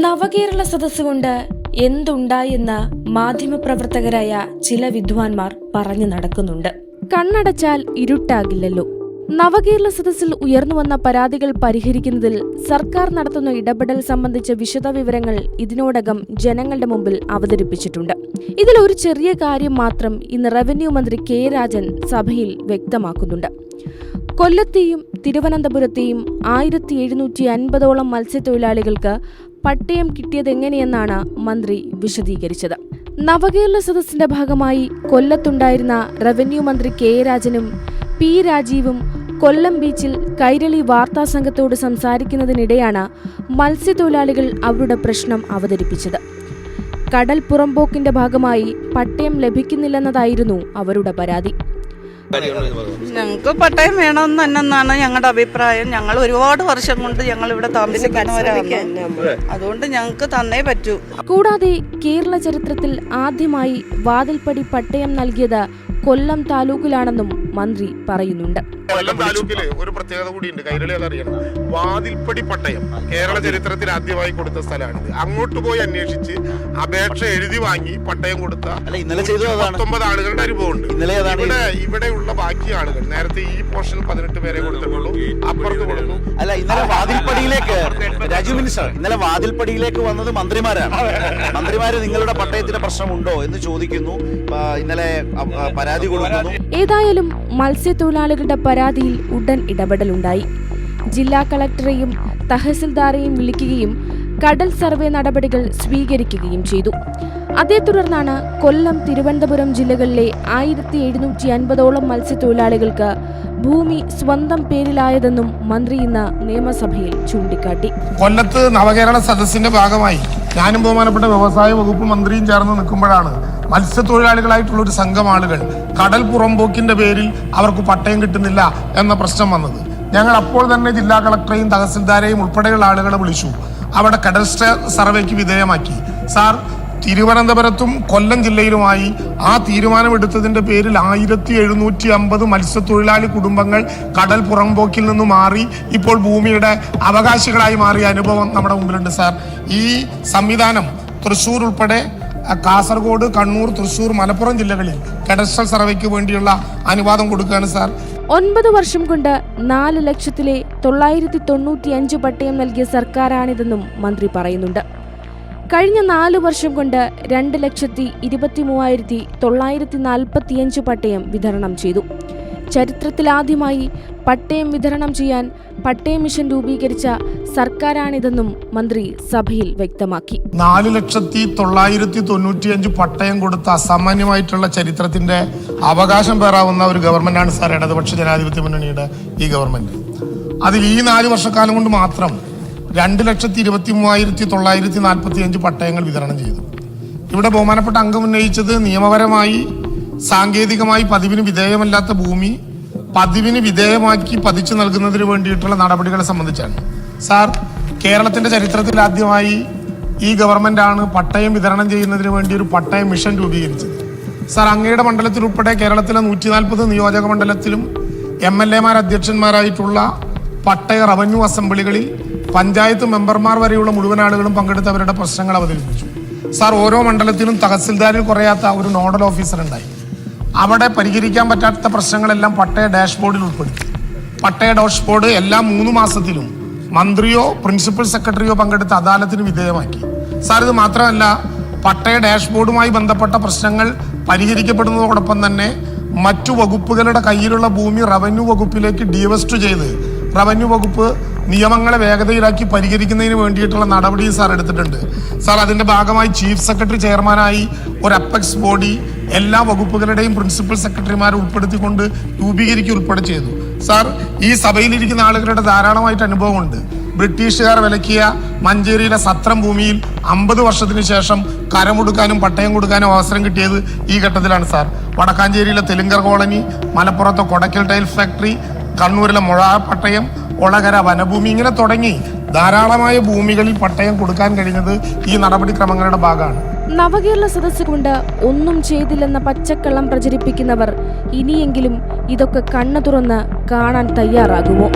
നവകേരള സദസ് കൊണ്ട് എന്തുണ്ടായെന്ന് മാധ്യമപ്രവർത്തകരായ ചില വിദ്വാൻമാർ പറഞ്ഞു നടക്കുന്നുണ്ട്. കണ്ണടച്ചാൽ ഇരുട്ടാകില്ലല്ലോ. നവകേരള സദസ്സിൽ ഉയർന്നുവന്ന പരാതികൾ പരിഹരിക്കുന്നതിൽ സർക്കാർ നടത്തുന്ന ഇടപെടൽ സംബന്ധിച്ച വിശദവിവരങ്ങൾ ഇതിനോടകം ജനങ്ങളുടെ മുമ്പിൽ അവതരിപ്പിച്ചിട്ടുണ്ട്. ഇതിൽ ഒരു ചെറിയ കാര്യം മാത്രം ഇന്ന് റവന്യൂ മന്ത്രി കെ രാജൻ സഭയിൽ വ്യക്തമാക്കുന്നുണ്ട്. കൊല്ലത്തെയും തിരുവനന്തപുരത്തെയും ആയിരത്തി എഴുന്നൂറ്റി അൻപതോളം മത്സ്യത്തൊഴിലാളികൾക്ക് പട്ടയം കിട്ടിയതെങ്ങനെയെന്നാണ് മന്ത്രി വിശദീകരിച്ചത്. നവകേരള സദസ്സിന്റെ ഭാഗമായി കൊല്ലത്തുണ്ടായിരുന്ന റവന്യൂ മന്ത്രി കെ രാജനും പി രാജീവും കൊല്ലം ബീച്ചിൽ കൈരളി വാർത്താ സംഘത്തോട് സംസാരിക്കുന്നതിനിടെയാണ് മത്സ്യത്തൊഴിലാളികൾ അവരുടെ പ്രശ്നം അവതരിപ്പിച്ചത്. കടൽ പുറംപോക്കിന്റെ ഭാഗമായി പട്ടയം ലഭിക്കുന്നില്ലെന്നതായിരുന്നു അവരുടെ പരാതി. ഞങ്ങൾക്ക് പട്ടയം വേണമെന്ന് തന്നെന്നാണ് ഞങ്ങളുടെ അഭിപ്രായം. ഞങ്ങൾ ഒരുപാട് വർഷം കൊണ്ട് ഞങ്ങൾ ഇവിടെ അതുകൊണ്ട് ഞങ്ങൾക്ക് തന്നേ പറ്റൂ. കൂടാതെ കേരള ചരിത്രത്തിൽ ആദ്യമായി വാതിൽപ്പടി പട്ടയം നൽകിയത് കൊല്ലം താലൂക്കിലാണെന്നും മന്ത്രി പറയുന്നുണ്ട്. കൊല്ലം താലൂക്കിൽ ഒരു പ്രത്യേകത കൂടിയുണ്ട് കൈരളി അതറിയണം വാതിൽപ്പടി പട്ടയം കേരള ചരിത്രത്തിൽ ആദ്യമായി കൊടുത്ത സ്ഥലമാണിത് അങ്ങോട്ട് പോയി അന്വേഷിച്ച് അപേക്ഷ എഴുതി വാങ്ങി പട്ടയം കൊടുത്ത പത്തൊമ്പത് ആളുകളുടെ അനുഭവമുണ്ട് ഇവിടെ ഇവിടെയുള്ള ബാക്കി ആളുകൾ നേരത്തെ ഈ പോർഷൻ പതിനെട്ട് പേരെ കൊടുത്തിട്ടുള്ളൂ അപ്പുറത്ത് കൊടുത്തു അല്ല ഇന്നലെ വാതിൽപ്പടിയിലേക്ക് രാജു മിനിസ്റ്റർ ഇന്നലെ വാതിൽപ്പടിയിലേക്ക് വന്നത് മന്ത്രിമാരാണ് മന്ത്രിമാര് നിങ്ങളുടെ പട്ടയത്തിന്റെ പ്രശ്നമുണ്ടോ എന്ന് ചോദിക്കുന്നു ഇന്നലെ പരാതി കൊടുക്കുന്നു ഏതായാലും മത്സ്യത്തൊഴിലാളികളുടെ പരാതിയിൽ ഉടൻ ഇടപെടലുണ്ടായി. ജില്ലാ കളക്ടറെയും തഹസിൽദാറേയും വിളിക്കുകയും കടൽ സർവേ നടപടികൾ സ്വീകരിക്കുകയും ചെയ്തു. അതേ തുടർന്നാണ് കൊല്ലം തിരുവനന്തപുരം ജില്ലകളിലെ ആയിരത്തി എഴുന്നൂറ്റി അൻപതോളം മത്സ്യത്തൊഴിലാളികൾക്ക് ഭൂമി സ്വന്തം പേരിലായതെന്നും മന്ത്രി ഇന്ന് നിയമസഭയിൽ ചൂണ്ടിക്കാട്ടി. കൊല്ലത്ത് നവകേരള സദസ്സിന്റെ ഭാഗമായി ഞാനും ബഹുമാനപ്പെട്ട വ്യവസായ വകുപ്പ് മന്ത്രിയും ചേർന്ന് നിൽക്കുമ്പോഴാണ് മത്സ്യത്തൊഴിലാളികളായിട്ടുള്ള ഒരു സംഘം ആളുകൾ കടൽ പുറമ്പോക്കിന്റെ പേരിൽ അവർക്ക് പട്ടയം കിട്ടുന്നില്ല എന്ന പ്രശ്നം വന്നത്. ഞങ്ങൾ അപ്പോൾ തന്നെ ജില്ലാ കളക്ടറെയും തഹസിൽദാരെയും ഉൾപ്പെടെയുള്ള ആളുകളെ വിളിച്ചു. അവിടെ കടൽ സർവേക്ക് വിധേയമാക്കി. സാർ തിരുവനന്തപുരത്തും കൊല്ലം ജില്ലയിലുമായി ആ തീരുമാനമെടുത്തതിന്റെ പേരിൽ ആയിരത്തി എഴുന്നൂറ്റി അമ്പത് മത്സ്യത്തൊഴിലാളി കുടുംബങ്ങൾ കടൽ പുറംപോക്കിൽ നിന്ന് മാറി ഇപ്പോൾ ഭൂമിയുടെ അവകാശികളായി മാറിയ അനുഭവം നമ്മുടെ മുമ്പിലുണ്ട് സാർ. ഈ സംവിധാനം തൃശ്ശൂർ ഉൾപ്പെടെ കാസർഗോഡ് കണ്ണൂർ തൃശ്ശൂർ മലപ്പുറം ജില്ലകളിൽ കഡസ്ട്രൽ സർവേക്ക് വേണ്ടിയുള്ള അനുവാദം കൊടുക്കുകയാണ് സാർ. ഒൻപത് വർഷം കൊണ്ട് നാല് ലക്ഷത്തിലെ തൊള്ളായിരത്തി തൊണ്ണൂറ്റി അഞ്ച് പട്ടയം നൽകിയ സർക്കാരാണിതെന്നും മന്ത്രി പറയുന്നുണ്ട്. കഴിഞ്ഞ നാല് വർഷം കൊണ്ട് രണ്ട് ലക്ഷത്തി ഇരുപത്തി മൂവായിരത്തി തൊള്ളായിരത്തി നാൽപ്പത്തിയഞ്ച് പട്ടയം വിതരണം ചെയ്തു. ചരിത്രത്തിലാദ്യമായി പട്ടയം വിതരണം ചെയ്യാൻ പട്ടയ മിഷൻ രൂപീകരിച്ച സർക്കാരാണിതെന്നും മന്ത്രി സഭയിൽ വ്യക്തമാക്കി. നാല് ലക്ഷത്തി തൊള്ളായിരത്തി തൊണ്ണൂറ്റിയഞ്ച് പട്ടയം കൊടുത്ത അസാമാന്യമായിട്ടുള്ള ചരിത്രത്തിന്റെ അവകാശം പേറാവുന്ന ഒരു ഗവൺമെന്റാണ് സാർ ഇടതുപക്ഷ ജനാധിപത്യ മുന്നണിയുടെ ഈ ഗവൺമെന്റ് അതിൽ ഈ നാല് വർഷക്കാലം കൊണ്ട് മാത്രം രണ്ട് ലക്ഷത്തി ഇരുപത്തി മൂവായിരത്തി തൊള്ളായിരത്തി നാൽപ്പത്തി അഞ്ച് പട്ടയങ്ങൾ വിതരണം ചെയ്തു. ഇവിടെ ബഹുമാനപ്പെട്ട അംഗം ഉന്നയിച്ചത് നിയമപരമായി സാങ്കേതികമായി പതിവിന് വിധേയമല്ലാത്ത ഭൂമി പതിവിന് വിധേയമാക്കി പതിച്ചു നൽകുന്നതിന് വേണ്ടിയിട്ടുള്ള നടപടികളെ സംബന്ധിച്ചാണ്. സാർ കേരളത്തിന്റെ ചരിത്രത്തിൽ ആദ്യമായി ഈ ഗവൺമെന്റ് ആണ് പട്ടയം വിതരണം ചെയ്യുന്നതിന് വേണ്ടി ഒരു പട്ടയ മിഷൻ രൂപീകരിച്ചത്. സാർ അങ്ങയുടെ മണ്ഡലത്തിൽ ഉൾപ്പെടെ കേരളത്തിലെ നൂറ്റി നാൽപ്പത് നിയോജക മണ്ഡലത്തിലും എം എൽ എമാർ അധ്യക്ഷന്മാരായിട്ടുള്ള പട്ടയ റവന്യൂ അസംബ്ലികളിൽ പഞ്ചായത്ത് മെമ്പർമാർ വരെയുള്ള മുഴുവൻ ആളുകളും പങ്കെടുത്ത് അവരുടെ പ്രശ്നങ്ങൾ അവതരിപ്പിച്ചു. സാർ ഓരോ മണ്ഡലത്തിലും തഹസിൽദാരിൽ കുറയാത്ത ഒരു നോഡൽ ഓഫീസർ ഉണ്ടായി. അവിടെ പരിഹരിക്കാൻ പറ്റാത്ത പ്രശ്നങ്ങളെല്ലാം പട്ടയ ഡാഷ്ബോർഡിൽ ഉൾപ്പെടുത്തി. പട്ടയ ഡാഷ്ബോർഡ് എല്ലാ മൂന്ന് മാസത്തിലും മന്ത്രിയോ പ്രിൻസിപ്പൽ സെക്രട്ടറിയോ പങ്കെടുത്ത അദാലത്തിന് വിധേയമാക്കി. സാർ ഇത് മാത്രമല്ല പട്ടയ ഡാഷ്ബോർഡുമായി ബന്ധപ്പെട്ട പ്രശ്നങ്ങൾ പരിഹരിക്കപ്പെടുന്നതോടൊപ്പം തന്നെ മറ്റു വകുപ്പുകളുടെ കയ്യിലുള്ള ഭൂമി റവന്യൂ വകുപ്പിലേക്ക് ഡിവെസ്റ്റ് ചെയ്ത് റവന്യൂ വകുപ്പ് നിയമങ്ങളെ വേഗതയിലാക്കി പരിഹരിക്കുന്നതിന് വേണ്ടിയിട്ടുള്ള നടപടി സാർ എടുത്തിട്ടുണ്ട്. സാർ അതിന്റെ ഭാഗമായി ചീഫ് സെക്രട്ടറി ചെയർമാനായി ഒരു അപ്പെക്സ് ബോഡി എല്ലാ വകുപ്പുകളുടെയും പ്രിൻസിപ്പൽ സെക്രട്ടറിമാരെ ഉൾപ്പെടുത്തിക്കൊണ്ട് രൂപീകരിക്കുക ഉൾപ്പെടെ ചെയ്തു. സാർ ഈ സഭയിലിരിക്കുന്ന ആളുകളുടെ ധാരാളമായിട്ട് അനുഭവമുണ്ട്. ബ്രിട്ടീഷുകാർ വിലക്കിയ മഞ്ചേരിയിലെ സത്രം ഭൂമിയിൽ അമ്പത് വർഷത്തിന് ശേഷം കരമൊടുക്കാനും പട്ടയം കൊടുക്കാനും അവസരം കിട്ടിയത് ഈ ഘട്ടത്തിലാണ് സാർ. വടക്കാഞ്ചേരിയിലെ തെലുങ്കർ കോളനി മലപ്പുറത്തെ കൊടക്കൽ ടൈൽ ഫാക്ടറി കണ്ണൂരിലെ മുഴ പട്ടയം ഒളകര വനഭൂമി ഇങ്ങനെ തുടങ്ങി ധാരാളമായ ഭൂമികളിൽ പട്ടയം കൊടുക്കാൻ കഴിഞ്ഞത് ഈ നടപടിക്രമങ്ങളുടെ ഭാഗമാണ്. നവകേരള സദസ്സ് കൊണ്ട് ഒന്നും ചെയ്തില്ലെന്ന പച്ചക്കള്ളം പ്രചരിപ്പിക്കുന്നവർ ഇനിയെങ്കിലും ഇതൊക്കെ കണ്ണു തുറന്ന് കാണാൻ തയ്യാറാകുമോ?